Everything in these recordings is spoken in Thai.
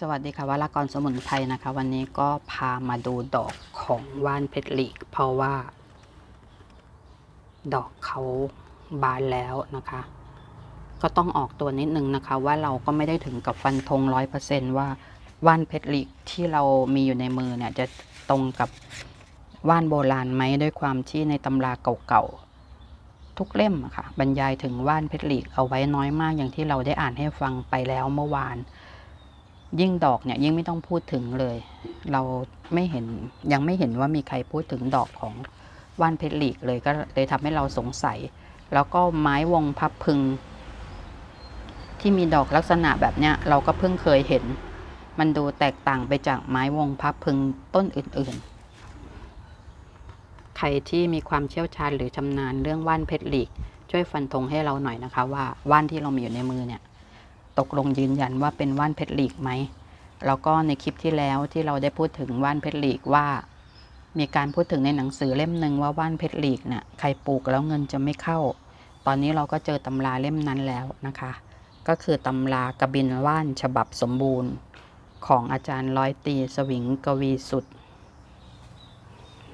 สวัสดีค่ะวรากรสมุนไพรนะคะ วันนี้ก็พามาดูดอกของว่านเพชรลีก เพราะว่า ดอกเขาบานแล้วนะคะ ก็ต้องออกตัวนิดนึงนะคะ ว่าเราก็ไม่ได้ถึงกับฟันธงร้อยเปอร์เซนว่าว่านเพชรลีกที่เรามีอยู่ในมือเนี่ยจะตรงกับว่านโบราณไหมด้วยความที่ในตำราเก่าๆทุกเล่มะค่ะ บรรยายถึงว่านเพชรลีกเอาไว้น้อยมากอย่างที่เราได้อ่านให้ฟังไปแล้วเมื่อวาน ยิ่งดอกเนี่ยยิ่งไม่ต้องพูดถึงเลย เราไม่เห็นยังไม่เห็นว่ามีใครพูดถึงดอกของว่านเพชรลีกเลยก็เลยทำให้เราสงสัย แล้วก็ไม้วงพับพึง ที่มีดอกลักษณะแบบเนี้ยเราก็เพิ่งเคยเห็น มันดูแตกต่างไปจากไม้วงพับพึงต้นอื่นๆ ใครที่มีความเชี่ยวชาญหรือชำนาญเรื่องว่านเพชรลีก ช่วยฟันธงให้เราหน่อยนะคะว่าว่านที่เรามีอยู่ในมือเนี่ย ตกลงยืนยันว่าเป็นว่านเพชรลีกไหม แล้วก็ในคลิปที่แล้วที่เราได้พูดถึงว่านเพชรลีกว่า มีการพูดถึงในหนังสือเล่มหนึ่งว่าว่านเพชรลีกเนี่ยใครปลูกแล้วเงินจะไม่เข้า ตอนนี้เราก็เจอตำราเล่มนั้นแล้วนะคะ ก็คือตำรากระบินว่านฉบับสมบูรณ์ ของอาจารย์ร้อยตีสวิงกวีสุด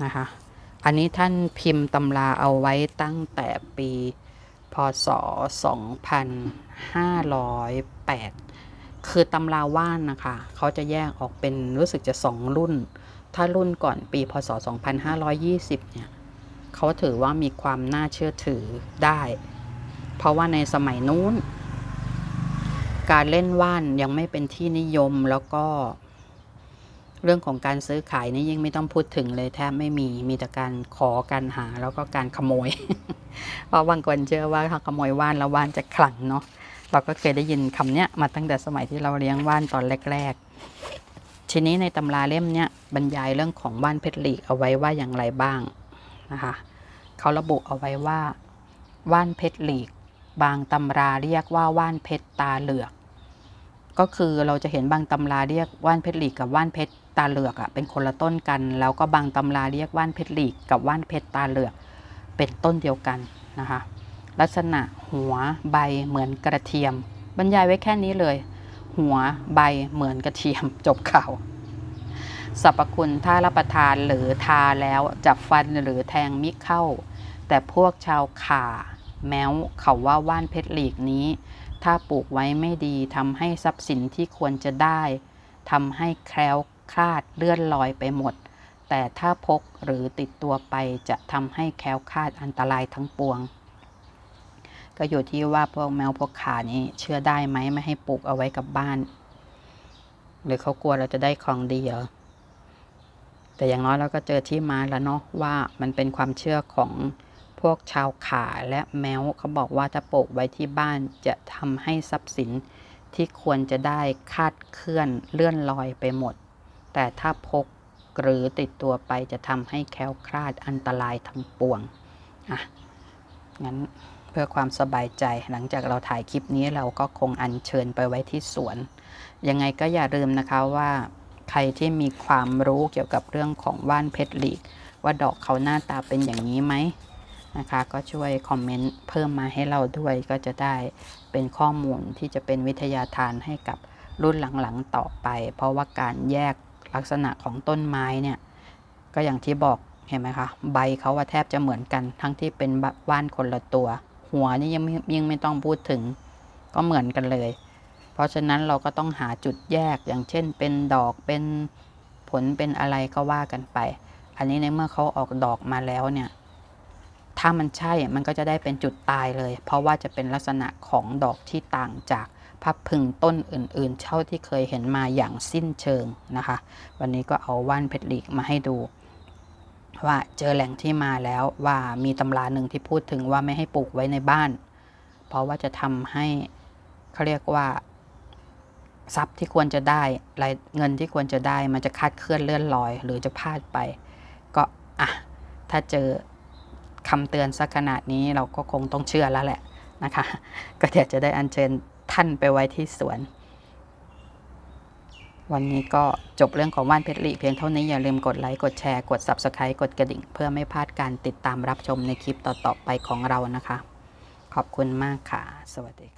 นะคะ อันนี้ท่านพิมพ์ตำราเอาไว้ตั้งแต่ปี พศ 2508 คือตำราว่านนะคะ เขาจะแยกออกเป็นรู้สึกจะสองรุ่น ถ้ารุ่นก่อนปี พศ 2520 เนี่ย เขาถือว่ามีความน่าเชื่อถือได้ เพราะว่าในสมัยนู้น การเล่นว่านยังไม่เป็นที่นิยมแล้วก็ เรื่องของการซื้อขายนี่ยิ่งไม่ต้องพูดถึงเลยแทบไม่มีมีแต่การขอการหาแล้วก็การขโมย เพราะบางคนเชื่อว่าถ้าขโมยว่านแล้วว่านจะขลังเนาะเราก็เคยได้ยินคำเนี้ยมาตั้งแต่สมัยที่เราเลี้ยงว่านตอนแรก ๆ ทีนี้ในตำราเล่มเนี้ยบรรยายเรื่องของว่านเพชรลีกเอาไว้ว่าอย่างไรบ้างนะคะเขาระบุเอาไว้ว่าว่านเพชรลีก บางตำราเรียกว่าว่านเพชรตาเหลือก ก็คือเราจะเห็นบางตำราเรียกว่านเพชรลีกกับว่านเพชร ตาเหลือกอะเป็นคนละต้นกัน แล้วก็บางตำราเรียกว่านเพชรหลีกกับว่านเพชรตาเหลือก เป็นต้นเดียวกันนะคะ ลักษณะหัวใบเหมือนกระเทียม บรรยายไว้แค่นี้เลย หัวใบเหมือนกระเทียมจบข่าวสรรพคุณถ้ารับประทานหรือทาแล้วจะฟันหรือแทงมิเข้า แต่พวกชาวข่า แม้วเขาว่าว่านเพชรหลีกนี้ ถ้าปลูกไว้ไม่ดีทำให้ทรัพย์สินที่ควรจะได้ทำให้แคล้ว คลาดเลื่อนลอยไปหมด แต่ถ้าพกหรือติดตัวไปจะทำให้แคล้วคลาดอันตรายทั้งปวง ก็อยู่ที่ว่าพวกแมวพวกขานี้เชื่อได้ไหมไม่ให้ปลูกเอาไว้กับบ้าน หรือเขากลัวเราจะได้ของดีเหรอแต่อย่างน้อยเราก็เจอที่มาแล้วเนาะว่ามันเป็นความเชื่อของพวกชาวขาและแมวเขาบอกว่าถ้าปลูกไว้ที่บ้านจะทำให้ทรัพย์สินที่ควรจะได้คาดเคลื่อนเลื่อนลอยไปหมด แต่ถ้าพกหรือติดตัวไปจะทำให้แคล้วคลาดอันตรายทั้งปวง อะ งั้นเพื่อความสบายใจหลังจากเราถ่ายคลิปนี้เราก็คงอัญเชิญไปไว้ที่สวน ยังไงก็อย่าลืมนะคะว่าใครที่มีความรู้เกี่ยวกับเรื่องของว่านเพชรหลีก ว่าดอกเขาหน้าตาเป็นอย่างนี้ไหมนะคะ ก็ช่วยคอมเมนต์เพิ่มมาให้เราด้วยก็จะได้เป็นข้อมูลที่จะเป็นวิทยาทานให้กับรุ่นหลังๆต่อไป เพราะว่าการแยก ลักษณะของต้นไม้เนี่ยก็อย่างที่บอกเห็นไหมคะใบเขาว่าแทบจะเหมือนกัน ทั้งที่เป็นว่านคนละตัว หัวนี่ยังไม่ยังไม่ต้องพูดถึงก็เหมือนกันเลย เพราะฉะนั้นเราก็ต้องหาจุดแยกอย่างเช่น เป็นดอกเป็นผลเป็นอะไรก็ว่ากันไป อันนี้ในเมื่อเขาออกดอกมาแล้วเนี่ยถ้ามันใช่มันก็จะได้เป็นจุดตายเลย เพราะว่าจะเป็นลักษณะของดอกที่ต่างจาก พับพึงต้นอื่นๆ เช่าที่เคยเห็นมาอย่างสิ้นเชิงนะคะ วันนี้ก็เอาว่านเพชรลีกมาให้ดู ว่าเจอแหล่งที่มาแล้วว่ามีตำราหนึ่งที่พูดถึงว่าไม่ให้ปลูกไว้ในบ้าน เพราะว่าจะทำให้เขาเรียกว่าทรัพย์ที่ควรจะได้รายเงินที่ควรจะได้มันจะคาดเคลื่อนเลื่อนลอย หรือจะพลาดไป ก็อะถ้าเจอคำเตือนสักขนาดนี้เราก็คงต้องเชื่อแล้วแหละนะคะ ก็เดี๋ยวจะได้อัญเชิญ ท่านไปไว้ที่สวน วันนี้ก็จบเรื่องของว่านเพชรลีเพียงเท่านี้อย่าลืมกดไลค์ กดแชร์ กด Subscribe กดกระดิ่ง เพื่อไม่พลาดการติดตามรับชมในคลิปต่อๆไปของเรานะคะ ขอบคุณมากค่ะ สวัสดีค่ะ